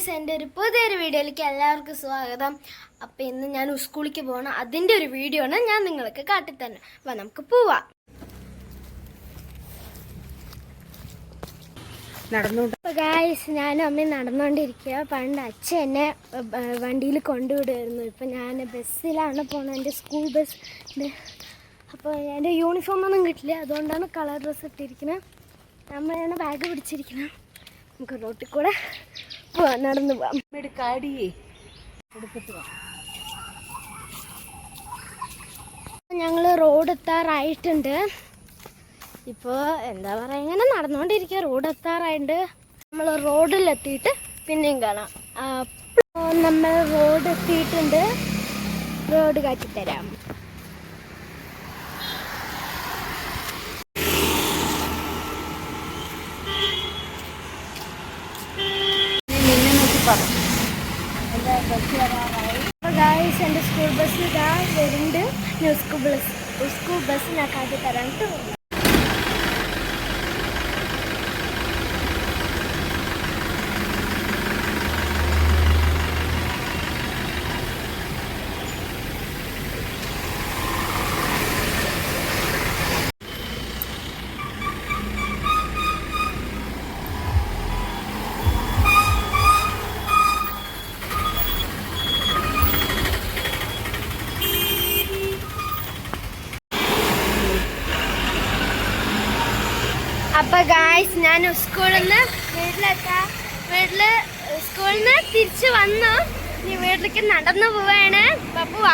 Guys എന്റെ ഒരു പുതിയൊരു വീഡിയോയിലേക്ക് എല്ലാവർക്കും സ്വാഗതം. അപ്പോൾ ഇന്ന് ഞാൻ സ്കൂളിലേക്ക് പോകണം അതിന്റെ ഒരു വീഡിയോ ആണ് ഞാൻ നിങ്ങൾക്ക് കാട്ടിത്തരണം അപ്പം നമുക്ക് പോവാം. അപ്പോൾ ഗായ്സ് ഞാനും അമ്മയും നടന്നുകൊണ്ടിരിക്കുക പണ്ട് അച്ഛൻ എന്നെ വണ്ടിയിൽ കൊണ്ടുവിടുമായിരുന്നു ഇപ്പം ഞാൻ ബസ്സിലാണ് പോണത് എന്റെ സ്കൂൾ ബസ് അപ്പോൾ എന്റെ യൂണിഫോം ഒന്നും കിട്ടില്ല. അതുകൊണ്ടാണ് കളർ ഡ്രസ്സ് ഇട്ടിരിക്കുന്നത്. നമ്മളാണ് ബാഗ് പിടിച്ചിരിക്കുന്നത് നമുക്ക് റോട്ടിൽ കൂടെ പോവാം നടന്നു പോവാം അമ്മയുടെ കാടിയേ. എടുത്തിട്ട് വാ. ഞങ്ങൾ റോഡ് എത്താറായിട്ടുണ്ട്. ഇപ്പോൾ എന്താ പറയുക ഇങ്ങനെ നടന്നുകൊണ്ടിരിക്കുക റോഡ് എത്താറായിട്ടുണ്ട് നമ്മൾ റോഡിലെത്തിയിട്ട് പിന്നെയും കാണാം. അപ്പോൾ നമ്മൾ റോഡ് എത്തിയിട്ടുണ്ട്. റോഡ് കാട്ടിത്തരാം നോക്കി എന്റെ ഗായ്സ് എന്റെ സ്കൂൾ ബസ് ഇതാ വരുന്നുണ്ട്. ഞാൻ സ്കൂൾ ബസ് സ്കൂൾ ബസ് ഞാൻ കാട്ടി കേട്ടോ അപ്പൊ ഗായ്സ് ഞാൻ സ്കൂളിൽ നിന്ന് വീട്ടിലെത്താ. വീട്ടിൽ സ്കൂളിൽ നിന്ന് തിരിച്ചു വന്നു. ഇനി വീട്ടിലേക്ക് നടന്നു പോവാണ്. അപ്പൊ പോവാം